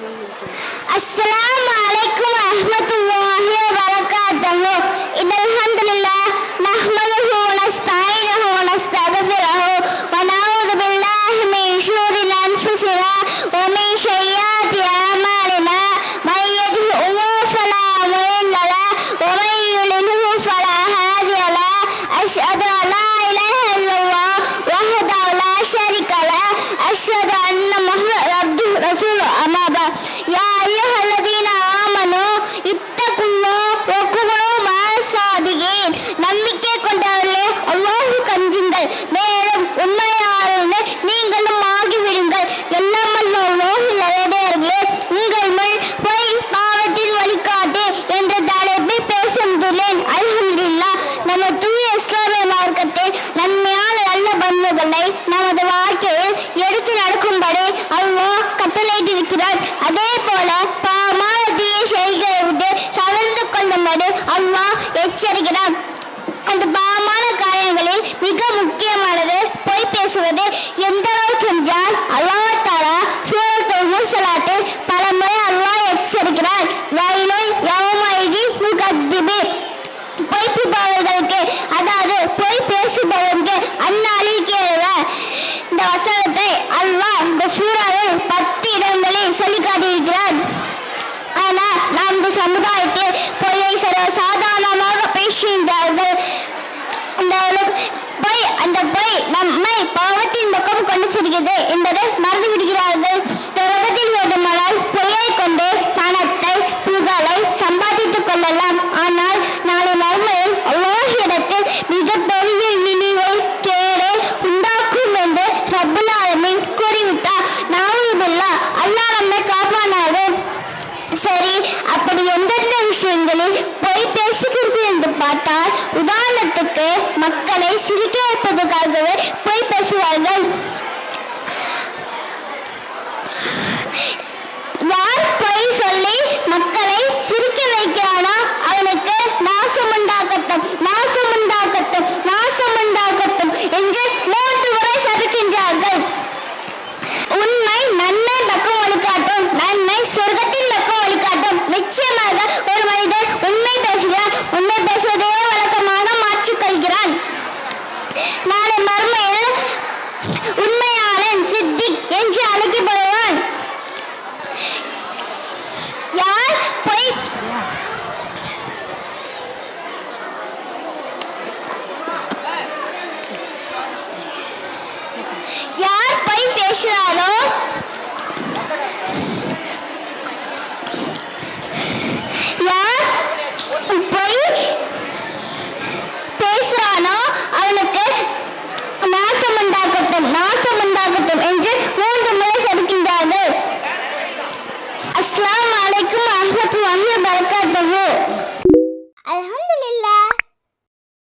Assalamu எச்சரிக்கிறார் அந்த பாவமான காரியங்களில் மிக முக்கியமானது பொய் பேசுவது. எந்த அளவுக்கு என்றால் அல்லாஹ் தாரா சூழல் சொல்லாட்டு பல முறை அல்லா எச்சரிக்கிறார். வயலோ யவமாயி முகத்திபி. பொய்ப்பிப்பவர்களுக்கு அதாவது பொய் பேசுபவர்களுக்கு அந்நாளில் கேள்வ இந்த வசனத்தை அல்லாஹ் இந்த சூறாவில் பத்து இடங்களில் சொல்லி காட்டியிருக்கிறார். ஆனால் நாம் இந்த சமுதாயத்தில் பொய்யை சர்வ சாதாரணமாக இந்த பொய் அந்த பை நம்மை பாவத்தின் பக்கம் கொண்டு செல்கிறது என்பதை மறந்து விடுகிறார்கள் தொடக்கத்தில் வேண்டுமானால் பொய்யை கொண்டு பணத்தை புகழை சம்பாதித்துக் கொள்ளலாம். ஆனால் நாளை மறுமையில் மிக மிகப்பெரிய இழிவை கேடை உண்டாக்கும் என்று ரப்புல் ஆலமீன் கூறிவிட்டார். நாவுதுல்லா அல்லாஹ் நம்மை காப்பானாரு. சரி அப்படி எந்தெந்த விஷயங்களில் பேசுகிறது என்று பார்த்தால் உதாரணத்துக்கு மக்களை சிரிக்க வைப்பதற்காகவே பொய் பேசுவார்கள். अल्लाह अन्य बरकत हो